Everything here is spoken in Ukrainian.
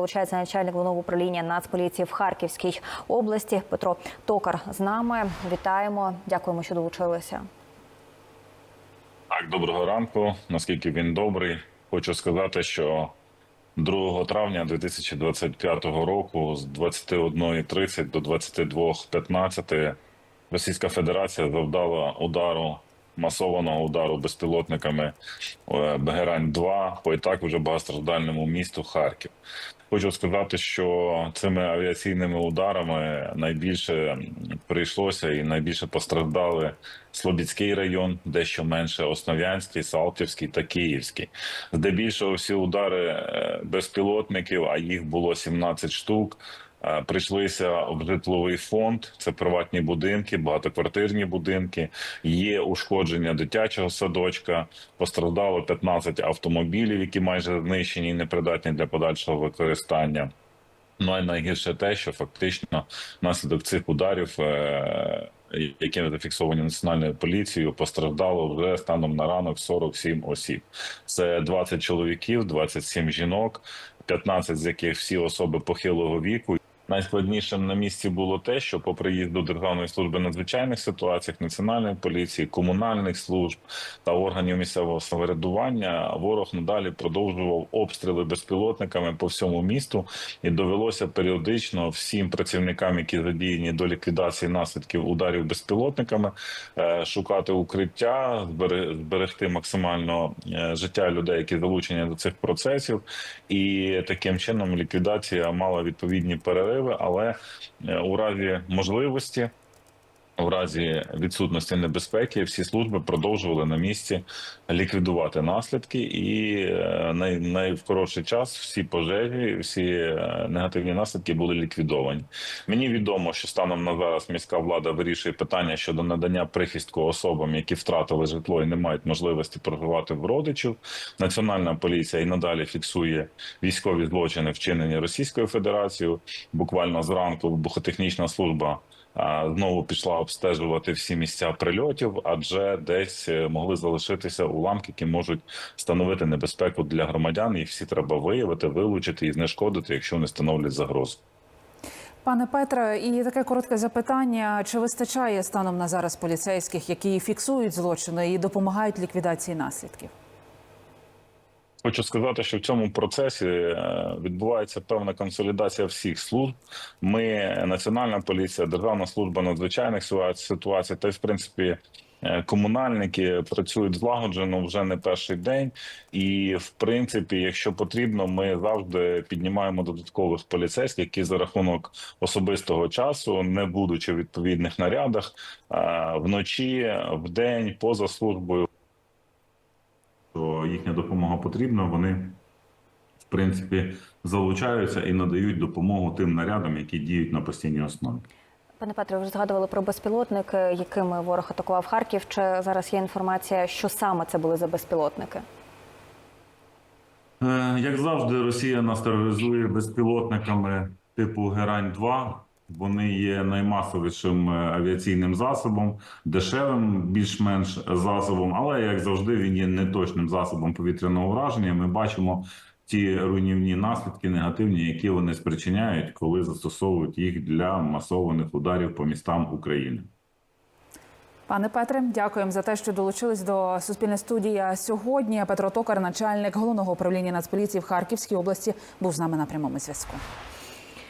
долучається начальник головного управління Нацполіції в Харківській області. Петро Токар з нами. Вітаємо. Дякуємо, що долучилися. Так, доброго ранку. Наскільки він добрий, хочу сказати, що 2 травня 2025 року з 21.30 до 22.15 Російська Федерація завдала удару масованого удару безпілотниками е, Бегерань-2 по і так вже багатостраждальному місту Харків. Хочу сказати, що цими авіаційними ударами найбільше прийшлося і найбільше постраждали Слобідський район, дещо менше Основ'янський, Салтівський та Київський. Здебільшого всі удари е, безпілотників, а їх було 17 штук. Е, Прийшлися в житловий фонд, це приватні будинки, багатоквартирні будинки. Є ушкодження дитячого садочка. Постраждало 15 автомобілів, які майже знищені і непридатні для подальшого використання. Ну і найгірше те, що фактично внаслідок цих ударів, е, які зафіксовані національною поліцією, постраждало вже станом на ранок 47 осіб. Це 20 чоловіків, 27 жінок, 15 з яких всі особи похилого віку. Найскладнішим на місці було те, що по приїзду Державної служби надзвичайних ситуацій, національної поліції, комунальних служб та органів місцевого самоврядування ворог надалі продовжував обстріли безпілотниками по всьому місту, і довелося періодично всім працівникам, які задіяні до ліквідації наслідків ударів безпілотниками, е, шукати укриття, зберегти максимально е, життя людей, які залучені до цих процесів, і таким чином ліквідація мала відповідні перериви, але е, у разі можливості. У разі відсутності небезпеки всі служби продовжували на місці ліквідувати наслідки, і е, най, най час всі пожежі, всі е, негативні наслідки були ліквідовані. Мені відомо, що станом на зараз міська влада вирішує питання щодо надання прихистку особам, які втратили житло і не мають можливості проживати в родичів. Національна поліція і надалі фіксує військові злочини, вчинені Російською Федерацією. Буквально зранку вибухотехнічна служба. Знову пішла обстежувати всі місця прильотів, адже десь е, могли залишитися уламки, які можуть становити небезпеку для громадян. Їх всі треба виявити, вилучити і знешкодити, якщо вони становлять загрозу. Пане Петре, і таке коротке запитання: чи вистачає станом на зараз поліцейських, які фіксують злочини і допомагають ліквідації наслідків? Хочу сказати, що в цьому процесі е, відбувається певна консолідація всіх служб. Ми, Національна поліція, Державна служба надзвичайних ситуацій, та й в принципі. е, Комунальники працюють злагоджено вже не перший день, і в принципі, якщо потрібно, ми завжди піднімаємо додаткових поліцейських, які за рахунок особистого часу, не будучи в відповідних нарядах, е, вночі, в день, поза службою, їхня допомога потрібна, вони в принципі залучаються і надають допомогу тим нарядам, які діють на постійній основі. Пане Петре, ви вже згадували про безпілотники, якими ворог атакував Харків. Чи зараз є інформація, що саме це були за безпілотники? Е, Як завжди, Росія нас тероризує безпілотниками типу Герань 2 Вони є наймасовішим е, авіаційним засобом, дешевим, більш-менш засобом, але як завжди, він є неточним засобом повітряного ураження. Ми бачимо ті руйнівні наслідки негативні, які вони спричиняють, коли застосовують їх для масованих ударів по містам України. Пане Петре, дякуємо за те, що долучились до Суспільної студії сьогодні. Петро Токар, начальник головного управління Нацполіції в Харківській області, був з нами на прямому зв'язку.